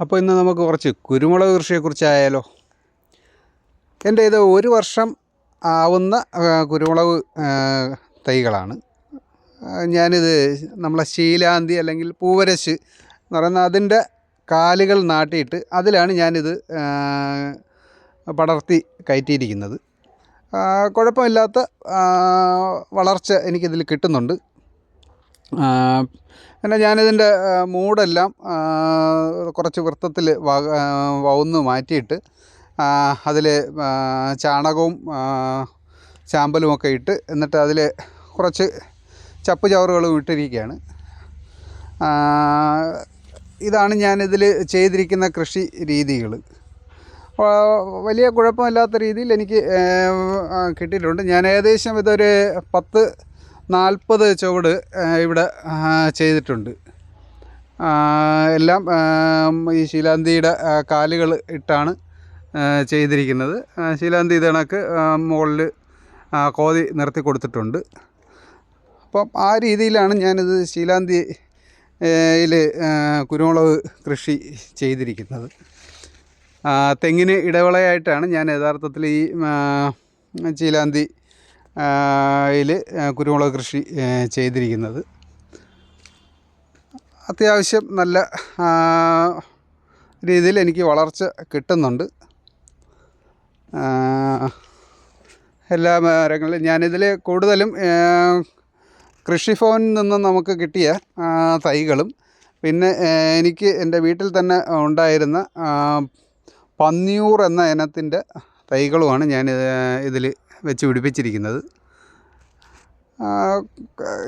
അപ്പോൾ ഇന്ന് നമുക്ക് കുറച്ച് കുരുമുളക് കൃഷിയെക്കുറിച്ചായാലോ? എന്റെ ഇത് ഒരു വർഷം ആവുന്ന കുരുമുളക് തൈകളാണ്. ഞാനിത് നമ്മളെ ശീലാന്തി അല്ലെങ്കിൽ പൂവരശ് എന്ന് പറയുന്ന അതിന്റെ കാലുകൾ നാട്ടിയിട്ട് അതിലാണ് ഞാനിത് പടർത്തി കയറ്റിയിരിക്കുന്നത്. കുഴപ്പമില്ലാത്ത വളർച്ച എനിക്കിതിൽ കിട്ടുന്നുണ്ട്. പിന്നെ ഞാനിതിന്റെ മൂടെല്ലാം കുറച്ച് വൃത്തത്തിൽ വന്ന് മാറ്റിയിട്ട് അതിൽ ചാണകവും ചാമ്പലുമൊക്കെ ഇട്ട് എന്നിട്ട് അതിൽ കുറച്ച് ചപ്പ് ചവറുകളും ഇട്ടിരിക്കുകയാണ്. ഇതാണ് ഞാനിതിൽ ചെയ്തിരിക്കുന്ന കൃഷി രീതികൾ വലിയ കുഴപ്പമില്ലാത്ത രീതിയിൽ എനിക്ക് കിട്ടിയിട്ടുണ്ട്. ഞാൻ ഏകദേശം ഇതൊരു പത്ത് നാൽപ്പത് ചുവട് ഇവിടെ ചെയ്തിട്ടുണ്ട്. എല്ലാം ഈ ശീലാന്തിയുടെ കാലുകൾ ഇട്ടാണ് ചെയ്തിരിക്കുന്നത്. ശീലാന്തി ഇത് മുകളിൽ കോതി നിർത്തി കൊടുത്തിട്ടുണ്ട്. അപ്പം ആ രീതിയിലാണ് ഞാനിത് ശീലാന്തി യിൽ കുരുമുളക് കൃഷി ചെയ്തിരിക്കുന്നത്. തെങ്ങിന് ഇടവിളയായിട്ടാണ് ഞാൻ യഥാർത്ഥത്തിൽ ഈ ചീലാന്തി യിൽ കുരുമുളക് കൃഷി ചെയ്തിരിക്കുന്നത്. അത്യാവശ്യം നല്ല രീതിയിൽ എനിക്ക് വളർച്ച കിട്ടുന്നുണ്ട്. എല്ലാ മരങ്ങളിലും ഞാനിതിൽ കൂടുതലും കൃഷി കൃഷിഭവനിൽ നിന്നും നമുക്ക് കിട്ടിയ തൈകളും പിന്നെ എനിക്ക് എന്റെ വീട്ടിൽ തന്നെ ഉണ്ടായിരുന്ന പന്നിയൂർ എന്ന ഇനത്തിന്റെ തൈകളുമാണ് ഞാൻ ഇതിൽ വെച്ച് പിടിപ്പിച്ചിരിക്കുന്നത്.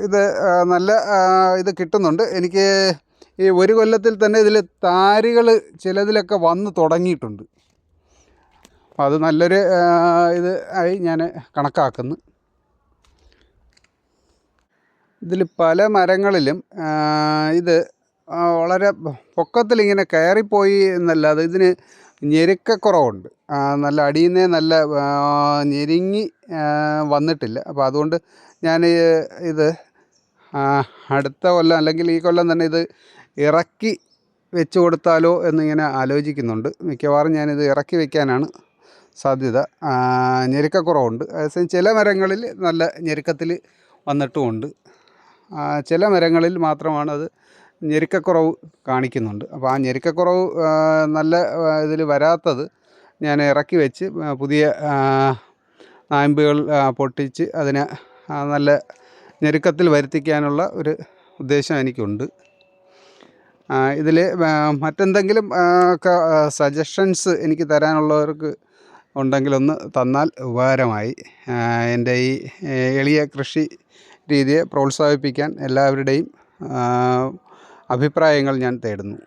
ഇത് നല്ല ഇത് കിട്ടുന്നുണ്ട്. എനിക്ക് ഈ ഒരു കൊല്ലത്തിൽ തന്നെ ഇതിൽ താരികൾ ചിലതിലൊക്കെ വന്ന് തുടങ്ങിയിട്ടുണ്ട്. അപ്പോൾ അത് നല്ലൊരു ഇത് ആയി ഞാൻ കണക്കാക്കുന്നു. ഇതിൽ പല മരങ്ങളിലും ഇത് വളരെ പൊക്കത്തിൽ ഇങ്ങനെ കയറിപ്പോയി എന്നല്ലാതെ ഇതിന് ഞെരുക്കക്കുറവുണ്ട് നല്ല അടിയിൽ നല്ല ഞെരുങ്ങി വന്നിട്ടില്ല. അപ്പോൾ അതുകൊണ്ട് ഞാൻ ഇത് അടുത്ത കൊല്ലം അല്ലെങ്കിൽ ഈ കൊല്ലം തന്നെ ഇത് ഇറക്കി വെച്ച് കൊടുത്താലോ എന്നിങ്ങനെ ആലോചിക്കുന്നുണ്ട്. മിക്കവാറും ഞാനിത് ഇറക്കി വെക്കാനാണ് സാധ്യത. ഞെരുക്കക്കുറവുണ്ട് അതേസമയം ചില മരങ്ങളിൽ നല്ല ഞെരുക്കത്തിൽ വന്നിട്ടുമുണ്ട്. ചില മരങ്ങളിൽ മാത്രമാണ് അത് ഞെരുക്കക്കുറവ് കാണിക്കുന്നുണ്ട്. അപ്പോൾ ആ ഞെരുക്കക്കുറവ് നല്ല ഇതിൽ വരാത്തത് ഞാൻ ഇറക്കി വെച്ച് പുതിയ നായമ്പുകൾ പൊട്ടിച്ച് അതിനെ നല്ല ഞെരുക്കത്തിൽ വരുത്തിക്കാനുള്ള ഒരു ഉദ്ദേശം എനിക്കുണ്ട്. ഇതിൽ മറ്റെന്തെങ്കിലും ഒക്കെ സജഷൻസ് എനിക്ക് തരാനുള്ളവർക്ക് ഉണ്ടെങ്കിലൊന്ന് തന്നാൽ ഉപകാരമായി. എന്റെ ഈ എളിയ കൃഷി രീതിയെ പ്രോത്സാഹിപ്പിക്കാൻ എല്ലാവരുടെയും അഭിപ്രായങ്ങൾ ഞാൻ തേടുന്നു.